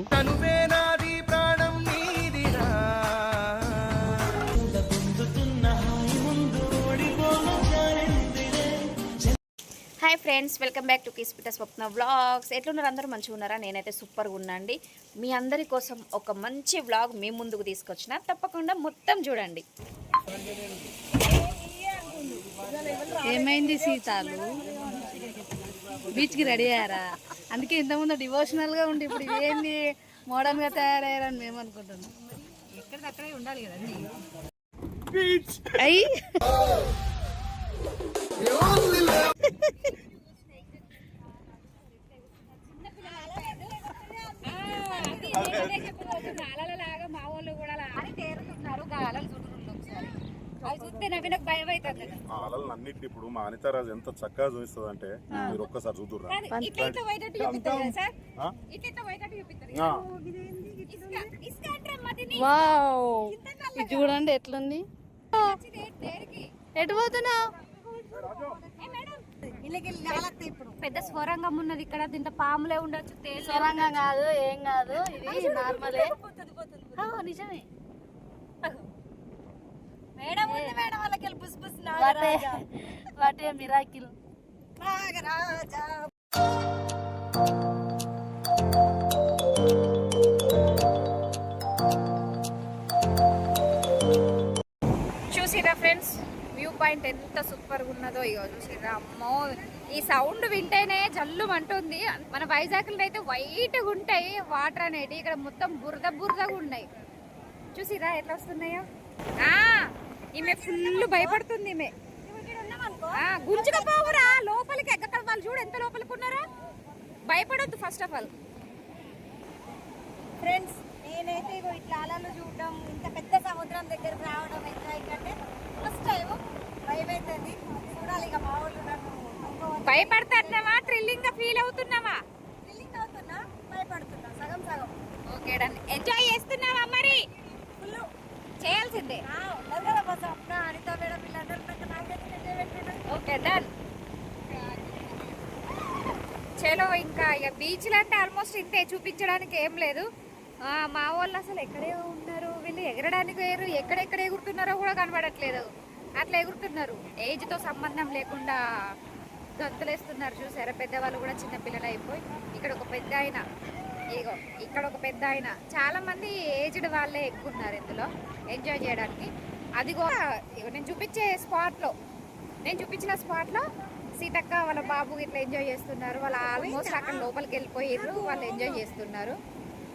Hi friends welcome back to కిస్పిట Swapna vlogs. ఎట్లున్నారు అందరూ? మంచిగా ఉన్నారా? నేనైతే సూపర్గా ఉన్నా అండి మీ అందరి కోసం ఒక మంచి వ్లాగ్ మీ ముందుకు తీసుకొచ్చిన. తప్పకుండా మొత్తం చూడండి. ఏమైంది సీతాలు? బీచ్కి రెడీ అయ్యారా? అందుకే ఇంతకుముందు డివోషనల్గా ఉండి ఇప్పుడు ఏంది మోడర్న్గా తయారయ్యారని మేము అనుకుంటున్నాం. ఎక్కడికక్కడే ఉండాలి కదండి అయ్యి. మా వాళ్ళు కూడా తేరుతున్నారు. గాలలు ఒకసారి అన్నిటిని ఇప్పుడు మా అనితారాజు ఎంత చక్కగా చూపిస్తుంది అంటే మీరు ఒక్కసారి చూద్దురా ఆ? ఆ. ఇది చూడండి ఎట్లుంది. ఎటు పోతున్నావు? పెద్ద స్వరంగం ఉన్నది ఇక్కడ దీంట్లో పాములే ఉండొచ్చు తేలు సొరంగం కాదు ఏం కాదు ఇది నార్మలే. ఆ, నిజమే. మేడం ఉంది మేడం వాళ్ళకి వెళ్ళి వాటే మిరాకిల్. నాగరాజా. చూసిరా ఫ్రెండ్స్? వ్యూ పాయింట్ ఎంత సూపర్గా ఉన్నదో ఇగో చూసిరా. అమ్మో ఈ సౌండ్ వింటేనే జల్లు అంటుంది. మన వైజాగ్లో అయితే వైట్గా ఉంటాయి వాటర్ అనేవి ఇక్కడ మొత్తం బురద బురదగా ఉన్నాయి. చూసిరా ఎట్లా వస్తున్నాయో? ఆ, ఈమె ఫుల్ భయపడుతుంది ఈమె. గుంజుకపోవురా లోపలికి ఎక్కడ వాళ్ళు చూడు ఎంత లోపలికి ఉన్నారా. భయపడొద్దు ఫస్ట్ ఆఫ్ ఆల్ ఫ్రెండ్స్ నేనైతే ఇగో ఇట్లా అలలు చూడడం ఇంత పెద్ద సముద్రం దగ్గరకు రావడం ఎంజాయ్ కంటే ఫస్ట్ టైం భయం అవుతుంది చూడాలి ఇక మా వాళ్ళు భయపడుతున్నావా? థ్రిల్లింగ్గా ఫీల్ అవుతున్నావా? ఫీలింగ్ అవుతున్నా భయపడుతున్నా సగం సగం. ఓకే డన్ ఎంజాయ్ చేస్తున్నావా మరి? చేయాల్సిందే. Okay done. చలో ఇంకా ఇక బీచ్లు అంటే ఆల్మోస్ట్ ఇంతే చూపించడానికి ఏం లేదు. మా వాళ్ళు అసలు ఎక్కడే ఉన్నారు? వీళ్ళు ఎగరడానికి వేరు ఎక్కడెక్కడ ఎగురుతున్నారో కూడా కనబడట్లేదు. అట్లా ఎగురుతున్నారు. ఏజ్తో సంబంధం లేకుండా గంతులేస్తున్నారు. చూసారా? పెద్దవాళ్ళు కూడా చిన్న పిల్లలు అయిపోయి. ఇక్కడ ఒక పెద్ద ఆయన. ఇగో ఇక్కడ ఒక పెద్ద ఆయన. చాలా మంది ఏజ్డ్ వాళ్ళే ఎక్కువ ఉన్నారు ఇందులో ఎంజాయ్ చేయడానికి. అది కూడా నేను చూపించే స్పాట్లో నేను చూపించిన స్పాట్లో సీతక్క వాళ్ళ బాబు ఇట్లా ఎంజాయ్ చేస్తున్నారు. వాళ్ళు ఆల్మోస్ట్ అక్కడ లోపలికి వెళ్ళిపోయారు వాళ్ళు ఎంజాయ్ చేస్తున్నారు.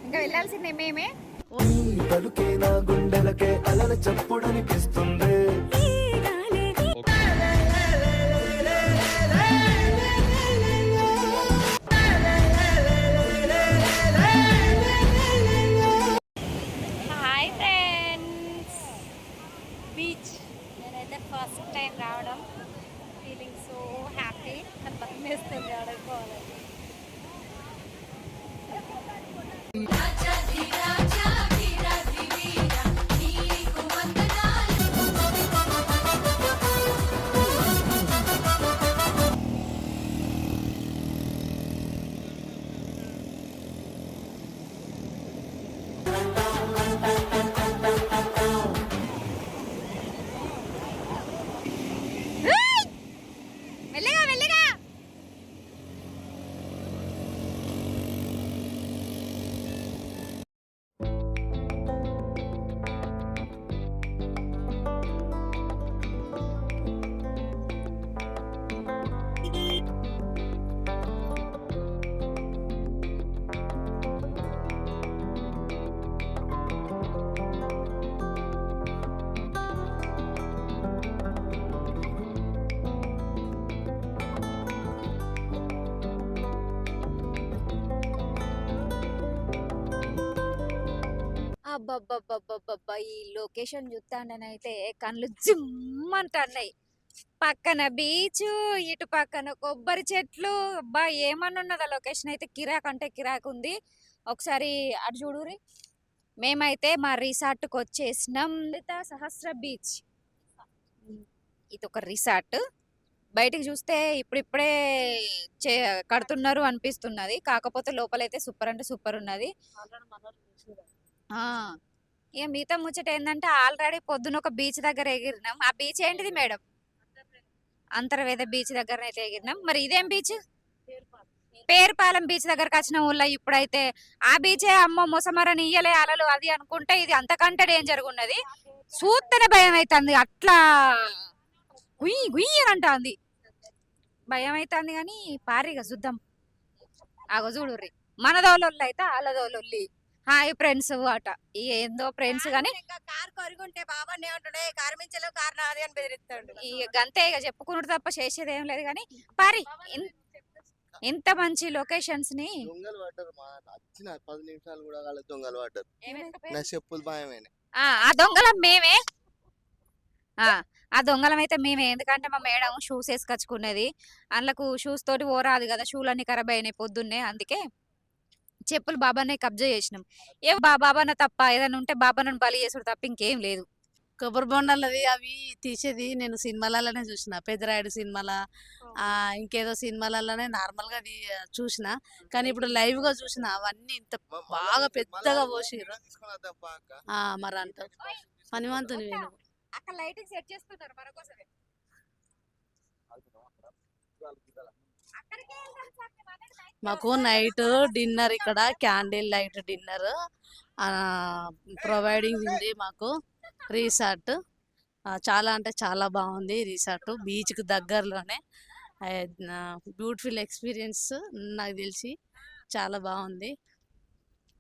ఇంకా వెళ్ళాల్సిందే మేమే. గుండెలకే అలల చప్పుడనిపిస్తుంది అబ్బబ్బబ్బబ్బబ్బా ఈ లొకేషన్ చూస్తాండనైతే కళ్ళు జిమ్ అంటున్నాయి పక్కన బీచ్ ఇటు పక్కన కొబ్బరి చెట్లు. అబ్బా ఏమన్నా ఆ లొకేషన్ అయితే? కిరాక్ అంటే కిరాక్ ఉంది. ఒకసారి అటు చూడురి మేమైతే మా రిసార్ట్కి వచ్చేసినాం లలిత సహస్ర బీచ్. ఇది ఒక రిసార్ట్. బయటకు చూస్తే ఇప్పుడిప్పుడే చే కడుతున్నారు అనిపిస్తున్నది. కాకపోతే లోపలైతే సూపర్ అంటే సూపర్ ఉన్నది. ఆ. ఇక మిగతా ముచ్చట ఏంటంటే ఆల్రెడీ పొద్దున ఒక బీచ్ దగ్గర ఎగిరినాం. ఆ బీచ్ ఏంటిది మేడం? అంతర్వేద బీచ్ దగ్గర అయితే ఎగిరినాం. మరి ఇదేం బీచ్? పేరుపాలెం బీచ్ దగ్గరకు వచ్చిన ఊళ్ళో ఇప్పుడైతే ఆ బీచే అమ్మో మొసమరని ఇయ్యలే అలలు అది అనుకుంటే ఇది అంతకంటే డేంజర్ ఉన్నది. చూస్తేనే భయం అవుతుంది అట్లా గుయ్యి గుయ్యి అని అంటుంది. భయం అవుతుంది కానీ పారిగా చూద్దాం. ఆగో చూడుర్రి. మనదోళ్ళు అయితే అలదోళ్ళు హాయ్ ఫ్రెండ్స్ అట. ఏందో ఫ్రెండ్స్ కానీ ఇంకా కార్ కొరుగుంటే బాబా ఏమంటాడే కారు మించలేవు కారు నాది అని బెదిరిస్తాడు. ఈ గంతే ఇక చెప్పుకున్నాడు తప్ప చేసేది ఏం లేదు కానీ పారి ఇంత మంచి లొకేషన్స్ని దొంగలు పడ్డారు మా వచ్చిన పది నిమిషాలు కూడా వాళ్ళ దొంగలు పడ్డారు. నా చెప్పులు భయమైన ఆ ఆ దొంగలం మేమే. ఆ ఆ దొంగలం అయితే మేమే. ఎందుకంటే మా మేడం షూస్ వేసుకొచ్చుకున్నది. అందులోకి షూస్ తోటి ఓరాదు కదా షూలన్నీ ఖరాబ్ అయినాయి పొద్దున్నే అందుకే చెప్పులు బాబానే కబ్జా చేసినాం. ఏ బా బాబాన తప్ప ఏదైనా ఉంటే బాబాను బలి చేసుడు తప్ప ఇంకేం లేదు. కొబ్బరి బొండాలది అవి తీసేది నేను సినిమాలలోనే చూసిన. పెద్దరాయుడు సినిమాల ఆ ఇంకేదో సినిమాలలోనే నార్మల్గా అది చూసిన. కానీ ఇప్పుడు లైవ్గా చూసిన అవన్నీ ఇంత బాగా పెద్దగా పోసిర్రు తీసుకొని వద్దాం పా అక్క? ఆ మరి అంత. పనివంతుని లైటింగ్ సెట్ చేస్తున్నారు మాకు నైట్ డిన్నర్ ఇక్కడ క్యాండిల్ లైట్ డిన్నర్ ప్రొవైడింగ్ ఉంది మాకు రిసార్ట్ చాలా అంటే చాలా బాగుంది రిసార్ట్ బీచ్కి దగ్గరలోనే. బ్యూటిఫుల్ ఎక్స్పీరియన్స్ నాకు తెలిసి చాలా బాగుంది.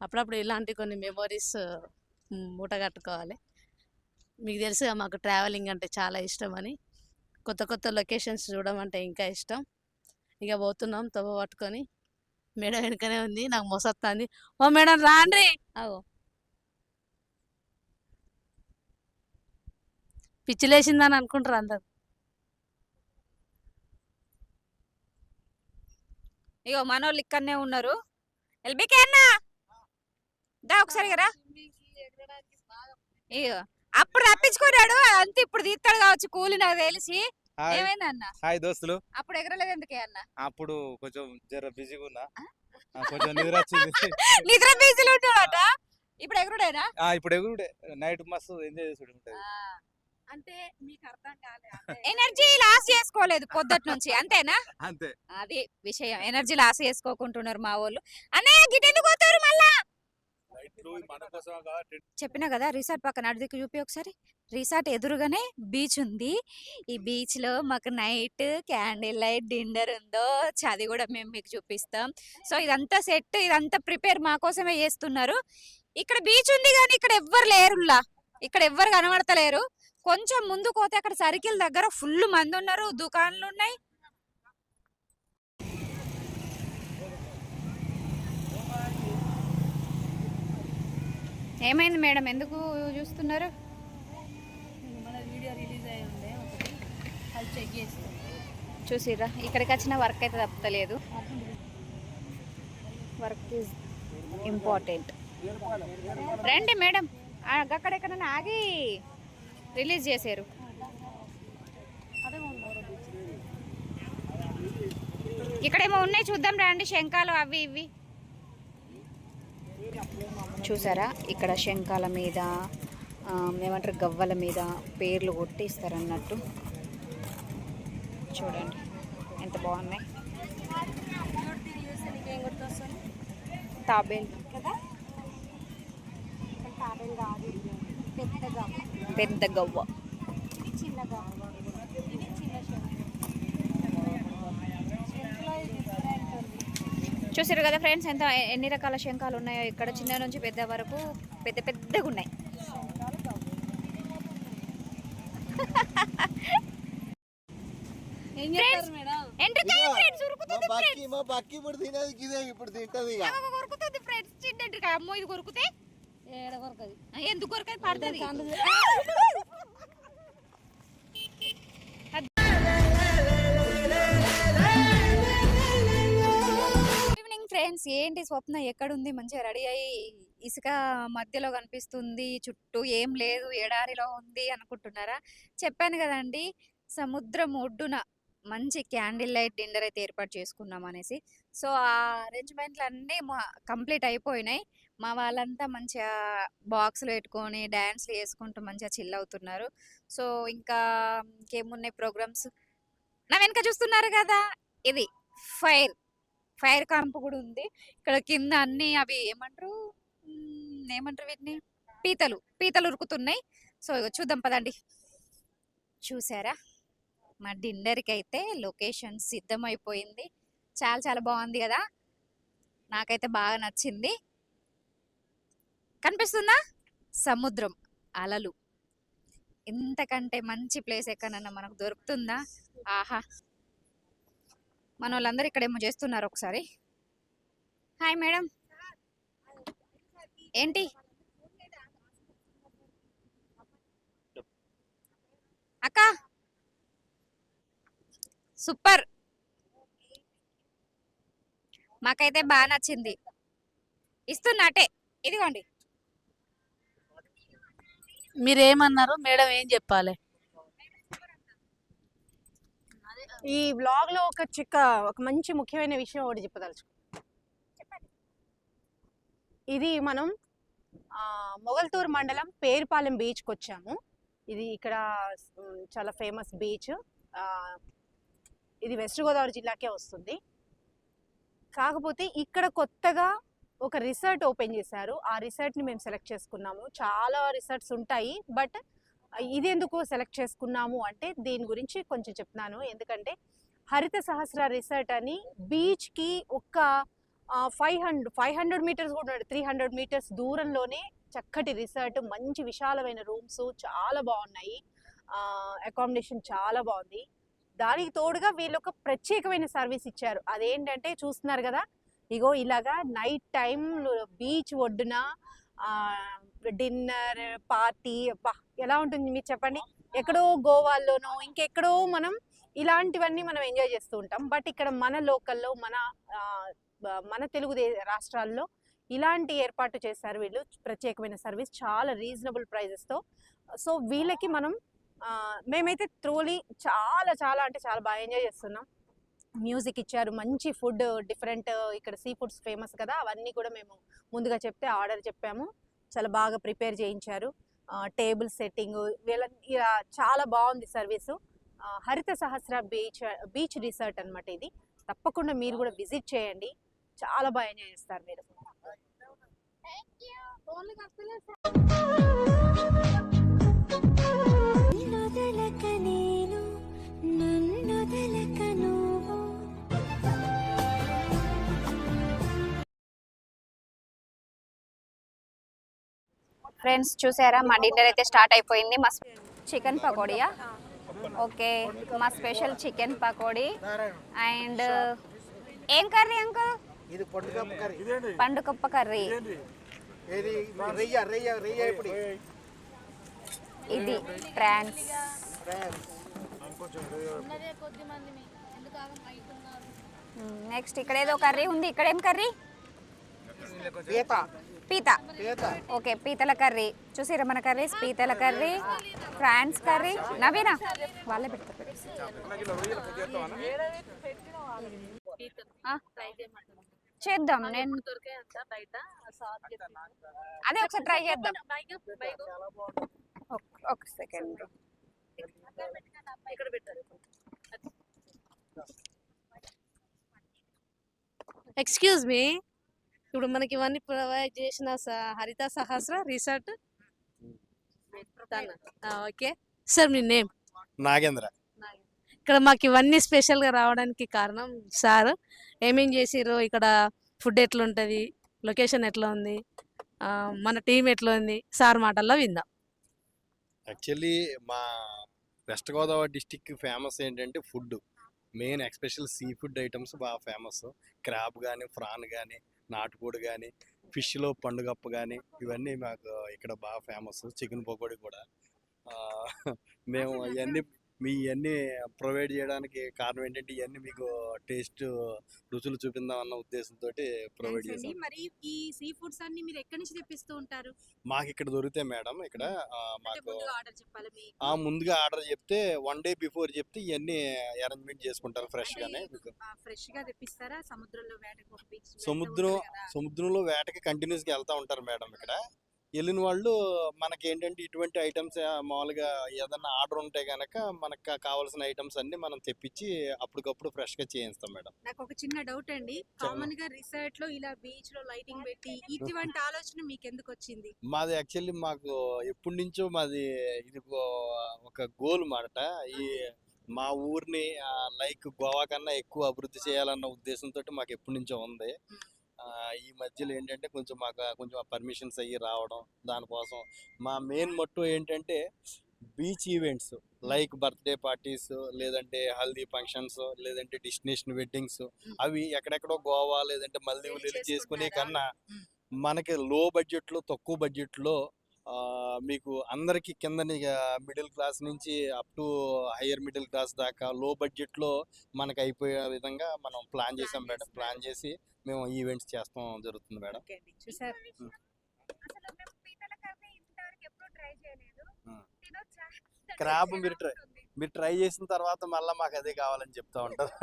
అప్పుడప్పుడు ఇలాంటి కొన్ని మెమొరీస్ మూటగట్టుకోవాలి మీకు తెలుసుగా మాకు ట్రావెలింగ్ అంటే చాలా ఇష్టం అని. కొత్త కొత్త లొకేషన్స్ చూడడం అంటే ఇంకా ఇష్టం. ఇక పోతున్నాం తవ్వ పట్టుకొని మేడం వెనుకనే ఉంది నాకు మొసత్తాంది. ఓ మేడం రాండ్రి! అగో. పిచ్చిలేసిందని అనుకుంటారు అందరు. ఇగో మనోళ్ళు ఇక్కడనే ఉన్నారు. ఎల్బికే అన్న! దా ఒకసారి కదా ఇగో అప్పుడు రప్పించుకున్నాడు అంతే ఇప్పుడు తీస్తాడు కావచ్చు కూలి నాకు తెలిసి. హాయ్ ఏమైంది అన్న? హాయ్ దోస్తులు. అప్పుడు ఎగరలేదు ఎందుకే అన్న? అప్పుడు కొంచెం జర బిజీగా ఉన్నా కొంచెం నిద్ర వచ్చింది. నిద్ర బీజీలు ఉంటాడట ఇప్పుడు ఎగరుడేనా? ఆ, ఇప్పుడు ఎగురుడే. నైట్ మస్తు ఎంజాయ్ చేసుడు ఉంటుంది అంటే మీకు అర్థం కాలే ఎనర్జీ లాస్ చేసుకోలేదు పొద్దుట్ నుంచి అంతేనా? అంతే. అది విషయం. ఎనర్జీ లాస్ చేసుకోకుంటున్నారు మా వాళ్ళు. అన్నయ్య గిట్ ఎందుకు పోతారు మళ్ళా? చెప్పినా కదా రిసార్ట్ పక్కన అడిదికి చూపి ఒకసారి. రిసార్ట్ ఎదురుగానే బీచ్ ఉంది. ఈ బీచ్లో మాకు నైట్ క్యాండిల్ లైట్ డిన్నర్ ఉందో చ- అది కూడా మేము మీకు చూపిస్తాం. సో ఇదంతా సెట్ ఇదంతా ప్రిపేర్ మా కోసమే చేస్తున్నారు. ఇక్కడ బీచ్ ఉంది కానీ ఇక్కడ ఎవ్వరు లేరులా ఇక్కడ ఎవ్వరు కనబడతలేరు. కొంచెం ముందు పోతే అక్కడ సర్కిల్ దగ్గర ఫుల్ మంది ఉన్నారు దుకాణాలు ఉన్నాయి ఏమైంది మేడం? ఎందుకు చూస్తున్నారు? మన వీడియో రిలీజ్ అయ్యి ఉండే ఒకటి. అది చెక్ చేస్తాం. చూసిర్రా? ఇక్కడికి వచ్చిన వర్క్ అయితే తప్పలేదు వర్క్ ఈజ్ ఇంపార్టెంట్. రండి మేడం. అక్కడెక్కడ ఆగి రిలీజ్ చేశారు ఇక్కడేమో ఉన్నాయి చూద్దాం రండి. శంఖాలు అవి ఇవి. చూసారా? ఇక్కడ శంఖాల మీద ఏమంటారు గవ్వల మీద పేర్లు కొట్టిస్తారు అన్నట్టు చూడండి ఎంత బాగున్నాయి. తాబేల్. పెద్ద గవ్వ ఇది చిన్నగా ఇది చిన్న శంకు శంకులో ఇది డిఫరెంట్ ఉంది చూసారు కదా ఫ్రెండ్స్ ఎంత ఎన్ని రకాల శంఖాలు ఉన్నాయో ఇక్కడ చిన్న నుంచి పెద్ద వరకు పెద్ద పెద్దగా ఉన్నాయి. అమ్మో ఇది కొరుకుతే? ఎందుకు కొరకది? పడుతుంది. ఫ్రెండ్స్ ఏంటి స్వప్న? ఎక్కడుంది? మంచిగా రెడీ అయ్యి ఇసుక మధ్యలో కనిపిస్తుంది చుట్టూ ఏం లేదు ఎడారిలో ఉంది అనుకుంటున్నారా? చెప్పాను కదండి సముద్రం ఒడ్డున మంచి క్యాండిల్ లైట్ డిన్నర్ అయితే ఏర్పాటు చేసుకున్నాం అనేసి. సో ఆ అరేంజ్మెంట్లు అన్నీ కంప్లీట్ అయిపోయినాయి. మా వాళ్ళంతా మంచిగా బాక్స్లు పెట్టుకొని డ్యాన్స్లు చేసుకుంటూ మంచిగా చిల్ అవుతున్నారు. సో ఇంకా ఇంకేమున్నాయి ప్రోగ్రామ్స్? నా వెనక చూస్తున్నారు కదా ఇది ఫైర్. ఫైర్ క్యాంప్ కూడా ఉంది. ఇక్కడ కింద అన్ని అవి ఏమంటారు? ఏమంటారు వీటిని? పీతలు పీతలు ఉరుకుతున్నాయి. సో ఇగో చూద్దాం పదండి. చూసారా? మా డిన్నర్కి అయితే లొకేషన్ సిద్ధమైపోయింది. చాలా చాలా బాగుంది కదా? నాకైతే బాగా నచ్చింది. కనిపిస్తుందా? సముద్రం అలలు. ఇంతకంటే మంచి ప్లేస్ ఎక్కడన్నా మనకు దొరుకుతుందా? ఆహా! మన వాళ్ళందరూ ఇక్కడేమో చేస్తున్నారు ఒకసారి. Hi madam. ఏంటి? అక్క. సూపర్. మాకైతే బాగా నచ్చింది. ఇస్తున్నాటే ఇదిగోండి. మీరేమన్నారు? మేడం ఏం చెప్పాలి? ఈ బ్లాగ్లో ఒక చిక్క ఒక మంచి ముఖ్యమైన విషయం ఒకటి చెప్పదలుచు ఇది మనం మొగల్తూరు మండలం పేరుపాలెం బీచ్కి వచ్చాము ఇది ఇక్కడ చాలా ఫేమస్ బీచ్. ఇది వెస్ట్ గోదావరి జిల్లాకే వస్తుంది. కాకపోతే ఇక్కడ కొత్తగా ఒక రిసార్ట్ ఓపెన్ చేశారు. ఆ రిసార్ట్ని మేము సెలెక్ట్ చేసుకున్నాము. చాలా రిసార్ట్స్ ఉంటాయి. బట్ ఇది ఎందుకు సెలెక్ట్ చేసుకున్నాము అంటే దీని గురించి కొంచెం చెప్తున్నాను. ఎందుకంటే హరిత సహస్ర రిసార్ట్ అని బీచ్కి ఒక five hundred five hundred meters కూడా త్రీ హండ్రెడ్ మీటర్స్ దూరంలోనే చక్కటి రిసార్ట్ మంచి విశాలమైన రూమ్స్ చాలా బాగున్నాయి. అకామిడేషన్ చాలా బాగుంది. దానికి తోడుగా వీళ్ళు ఒక ప్రత్యేకమైన సర్వీస్ ఇచ్చారు. అదేంటంటే చూస్తున్నారు కదా ఇగో ఇలాగా నైట్ టైం బీచ్ ఒడ్డున డిన్నర్ పార్టీ అబ్బా! ఎలా ఉంటుంది మీరు చెప్పండి. ఎక్కడో గోవాల్లోనో ఇంకెక్కడో మనం ఇలాంటివన్నీ మనం ఎంజాయ్ చేస్తూ ఉంటాం. బట్ ఇక్కడ మన లోకల్లో మన మన తెలుగు రాష్ట్రాల్లో ఇలాంటి ఏర్పాటు చేశారు వీళ్ళు. ప్రత్యేకమైన సర్వీస్ చాలా రీజనబుల్ ప్రైజెస్తో సో వీళ్ళకి మనం మేమైతే త్రోలీ చాలా చాలా అంటే చాలా బాగా ఎంజాయ్ చేస్తున్నాం. మ్యూజిక్ ఇచ్చారు మంచి ఫుడ్ డిఫరెంట్ ఇక్కడ సీ ఫుడ్స్ ఫేమస్ కదా అవన్నీ కూడా మేము ముందుగా చెప్తే ఆర్డర్ చెప్పాము. చాలా బాగా ప్రిపేర్ చేయించారు. టేబుల్ సెట్టింగ్ వీళ్ళ ఇలా చాలా బాగుంది service. Haritha Sahasra beach beach resort అన్నమాట ఇది. తప్పకుండా మీరు కూడా విజిట్ చేయండి. చాలా బాగా ఎంజాయ్ చేస్తారు మీరు. ఫ్రెండ్స్ చూసారా? మా డిన్నర్ అయితే స్టార్ట్ అయిపోయింది. మా చికెన్ పకోడియా? ఓకే మా స్పెషల్ చికెన్ పకోడీ. అండ్ ఏం కర్రీ అంకుల్? ఇది పండుగ కర్రీ. పండుకప్ప కర్రీ. ఏది? రెయ్య రెయ్య రెయ్య ఇప్పుడు ఇది ప్రాన్స్. నెక్స్ట్ ఇక్కడ ఏదో కర్రీ ఉంది. ఇక్కడ ఏం కర్రీ? పీత. పీత. పీత ఓకే పీతల కర్రీ. చూసిరా మన కర్రీస్? పీతల కర్రీ ఫ్రాన్స్ కర్రీ. నవీనా? వాళ్ళే పెడతారు. చేద్దాం. నేను అదే ఒకసారి ట్రై చేద్దాం. ఒక సెకండ్ ఎక్స్క్యూజ్ మీ ఇప్పుడు మనకి ఇవన్నీ ప్రొవైడ్ చేసిన Haritha Sahasra resort. Okay. Sir మీ నేమ్? నాగేంద్ర. ఇక్కడ మాకు ఇవన్నీ స్పెషల్గా రావడానికి కారణం సార్. ఏమేం చేసిర్రు? ఇక్కడ ఫుడ్ ఎట్లా ఉంటుంది లొకేషన్ ఎట్లా ఉంది మన టీం ఎట్లా ఉంది సార్ మాటల్లో విందాం. యాక్చువల్లీ మా వెస్ట్ గోదావరి డిస్టిక్ ఫేమస్ ఏంటంటే food main especial sea food items బాగా ఫేమస్ క్రాబ్ కానీ ఫ్రాన్ కానీ నాటుకోడి కానీ ఫిష్లో పండుగప్ప కానీ ఇవన్నీ మాకు ఇక్కడ బాగా ఫేమస్. చికెన్ పకోడీ కూడా. మేము అవన్నీ మీ ఇవన్నీ ప్రొవైడ్ చేయడానికి కారణం ఏంటంటే ఇవన్నీ మీకు టేస్ట్ రుచులు చూపిందాం అన్న ఉద్దేశంతో ప్రొవైడ్ Thanks అండి. చేసాం మరి ఈ సీ ఫుడ్స్ అన్ని మీరు ఎక్కడి నుంచి తెప్పిస్తూ ఉంటారు? మాకు ఇక్కడ దొరుకుతాయి మేడం ఇక్కడ మాకు ముందుగా ఆర్డర్ చెప్పాలి ఆ ముందుగా ఆర్డర్ చెప్తే వన్ డే బిఫోర్ చెప్తే ఇవన్నీ అరేంజ్మెంట్ చేసుకుంటారు ఫ్రెష్ గానే మీకు. ఫ్రెష్గా తెప్పిస్తారా? సముద్రంలో వేటకు సముద్రం. సముద్రంలో వేటకి కంటిన్యూస్గా వెళ్తా ఉంటారు మేడం ఇక్కడ. వెళ్ళిన వాళ్ళు మనకి ఏంటంటే ఇటువంటి ఐటమ్స్ మామూలుగా ఏదన్నా ఆర్డర్ ఉంటే గనక మనకు కావాల్సిన ఐటమ్స్ అన్ని మనం తెప్పించి అప్పటికప్పుడు ఫ్రెష్గా చేయిస్తాం మేడం. నాకు ఒక చిన్న డౌట్ అండి. కామన్గా రిసార్ట్లో ఇలా బీచ్లో లైటింగ్ పెట్టి ఇటువంటి ఆలోచన మీకు ఎందుకు వచ్చింది? మాది యాక్చువల్లీ మాకు ఎప్పటి నుంచో మాది ఇది ఒక- గోల్ మాట. ఈ మా ఊరిని లైక్ గోవా కన్నా ఎక్కువ అభివృద్ధి చేయాలన్న ఉద్దేశంతో మాకు ఎప్పటి నుంచో ఉంది. ఈ మధ్యలో ఏంటంటే కొంచెం మాకు కొంచెం పర్మిషన్స్ అయ్యి రావడం దానికోసం మా మెయిన్ మట్టు ఏంటంటే beach events like birthday parties లేదంటే హల్దీ ఫంక్షన్స్ లేదంటే డెస్టినేషన్ వెడ్డింగ్స్ అవి ఎక్కడెక్కడో గోవా లేదంటే మల్దీవులు చేసుకునే? కన్నా మనకి లో బడ్జెట్లో తక్కువ బడ్జెట్లో ఆ, మీకు అందరికి కింద మిడిల్ క్లాస్ నుంచి up to higher middle class దాకా లో బడ్జెట్లో మనకి అయిపోయే విధంగా మనం ప్లాన్ చేసాం మేడం. ప్లాన్ చేసి మేము ఈవెంట్స్ చేస్తాం జరుగుతుంది మేడం. ట్రై క్రాబ్ మీరు ఉంటుంది? మీరు ట్రై చేసిన తర్వాత మళ్ళీ మాకు అదే కావాలని చెప్తా ఉంటారు.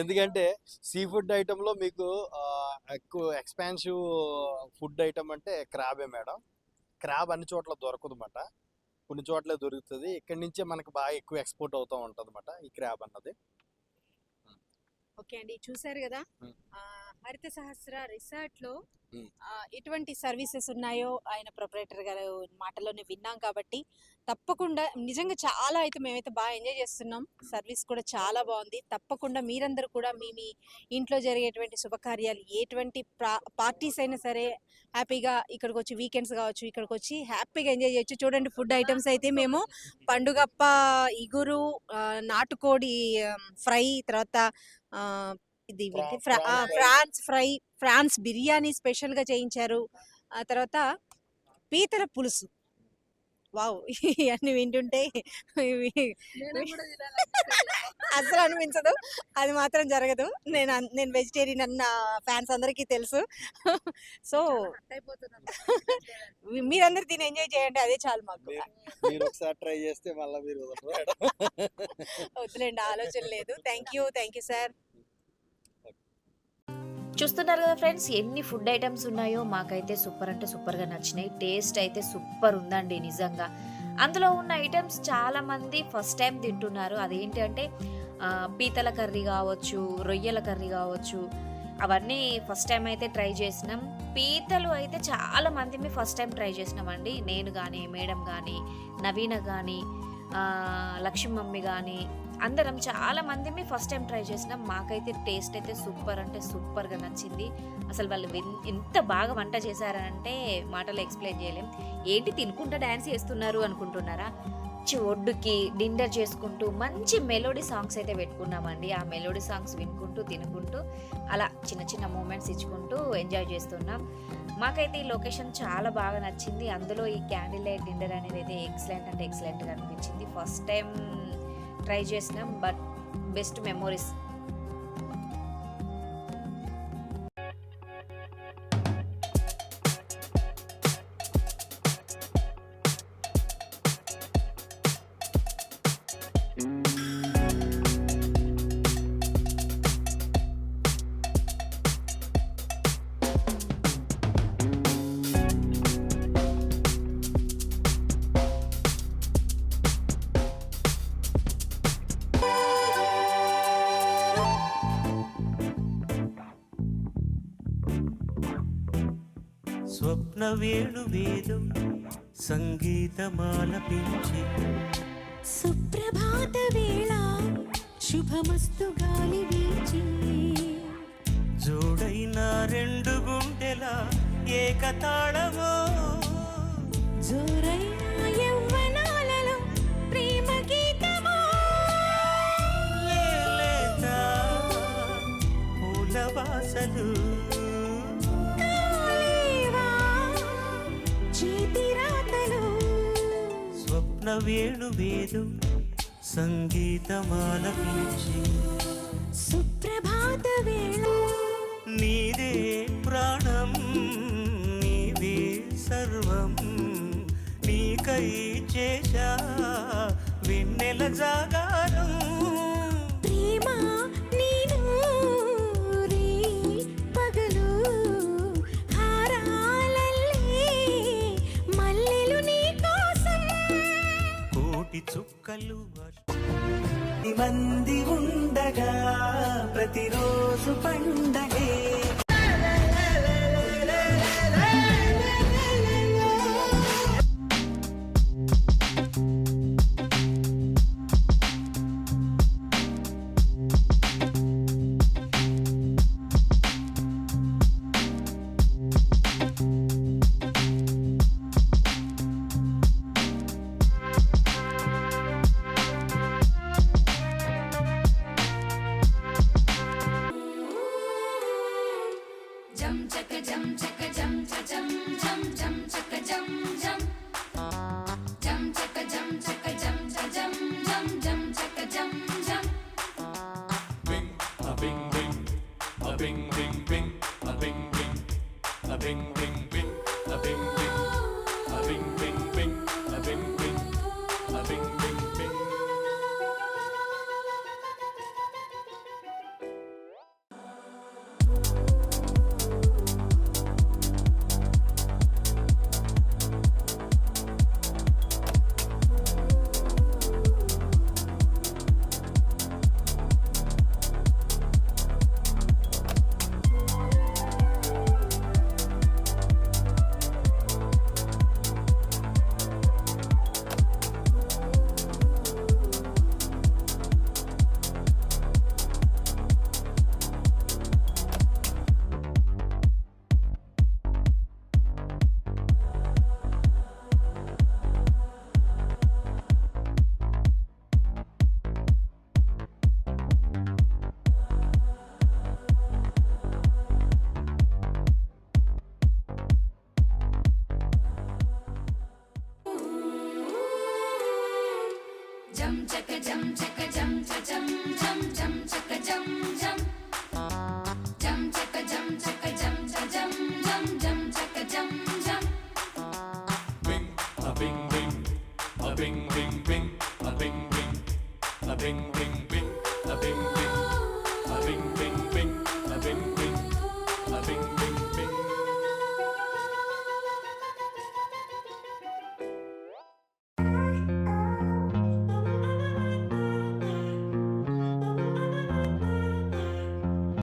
ఎందుకంటే సీ ఫుడ్ ఐటెంలో మీకు ఎక్కువ ఎక్స్పాన్సివ్ ఫుడ్ ఐటమ్ అంటే క్రాబే మేడం. క్రాబ్ అన్ని చోట్ల దొరకదు అన్నమాట కొన్ని చోట్లే దొరుకుతుంది. ఇక్కడి నుంచే మనకు బాగా ఎక్కువ ఎక్స్పోర్ట్ అవుతూ ఉంటుంది అన్నమాట ఈ క్రాబ్ అన్నది. ఓకే అండి. చూసారు కదా? హరిత సహస్ర రిసార్ట్లో ఎటువంటి సర్వీసెస్ ఉన్నాయో ఆయన ప్రొపరేటర్ గారు మాటలోనే విన్నాం కాబట్టి తప్పకుండా నిజంగా చాలా అయితే మేమైతే బాగా ఎంజాయ్ చేస్తున్నాం. సర్వీస్ కూడా చాలా బాగుంది. తప్పకుండా మీరందరూ కూడా మీ మీ ఇంట్లో జరిగేటువంటి శుభకార్యాలు ఎటువంటి పార్టీస్ అయినా సరే హ్యాపీగా ఇక్కడికి వచ్చి వీకెండ్స్ కావచ్చు ఇక్కడికి వచ్చి హ్యాపీగా ఎంజాయ్ చేయొచ్చు. చూడండి ఫుడ్ ఐటమ్స్ అయితే మేము పండుగప్ప ఇగురు నాటుకోడి ఫ్రై తర్వాత ఇది. Prawns fry. ఫ్రాన్స్ బిర్యానీ స్పెషల్గా చేయించారు. ఆ తర్వాత పీతల పులుసు. వావ్! ఇవన్నీ వింటుంటే అసలు అనిపించదు. అది మాత్రం జరగదు. నేను నేను వెజిటేరియన్ అన్న ఫ్యాన్స్ అందరికీ తెలుసు. సో మీరందరూ దీన్ని ఎంజాయ్ చేయండి. అదే చాలు మాకు. ట్రై చేస్తే మళ్ళీ మీరు. వద్దులేండి ఆలోచన లేదు. Thank you thank you sir. చూస్తున్నారు కదా ఫ్రెండ్స్ ఎన్ని ఫుడ్ ఐటమ్స్ ఉన్నాయో మాకైతే సూపర్ అంటే సూపర్గా నచ్చినాయి. టేస్ట్ అయితే సూపర్ ఉందండి నిజంగా. అందులో ఉన్న ఐటమ్స్ చాలా మంది ఫస్ట్ టైం తింటున్నారు. అదేంటి అంటే పీతల కర్రీ కావచ్చు రొయ్యల కర్రీ కావచ్చు అవన్నీ ఫస్ట్ టైం అయితే ట్రై చేసినాం. పీతలు అయితే చాలా మంది మేము ఫస్ట్ టైం ట్రై చేసినామండి. నేను కానీ మేడం కానీ నవీన కానీ లక్ష్మీ మమ్మీ కానీ అందరం చాలా మంది ఫస్ట్ టైం ట్రై చేసినాం మాకైతే టేస్ట్ అయితే సూపర్ అంటే సూపర్గా నచ్చింది. అసలు వాళ్ళు ఎంత బాగా వంట చేశారంటే మాటలు ఎక్స్ప్లెయిన్ చేయలేం. ఏంటి తినుకుంటా డ్యాన్స్ చేస్తున్నారు అనుకుంటున్నారా? మంచి ఒడ్డుకి డిన్నర్ చేసుకుంటూ మంచి మెలోడీ సాంగ్స్ అయితే పెట్టుకున్నామండి. ఆ మెలోడీ సాంగ్స్ వినుకుంటూ తినుకుంటూ అలా చిన్న చిన్న మూమెంట్స్ ఇచ్చుకుంటూ ఎంజాయ్ చేస్తున్నాం. మాకైతే ఈ లొకేషన్ చాలా బాగా నచ్చింది. అందులో ఈ క్యాండిల్ లైట్ డిన్నర్ అనేది అయితే ఎక్సలెంట్ అంటే ఎక్సలెంట్గా అనిపించింది. ఫస్ట్ టైం ట్రై చేసినాం but best memories. Swapna Venu వేదం సంగీతమాలపించి. సుప్రభాత వేళ శుభమస్తు గాలి వీచి. జోడైన రెండు గుండెల ఏకతాళమో. జోరైన స్వప్న వేణువేదో సంగీతమాలపించి సుప్రభాత వేళ నీదే ప్రాణం నీవే సర్వం. నీకై చేశా వెన్నెల జాగారం మంది ఉండగా ప్రతిరోజు పండగే. jump check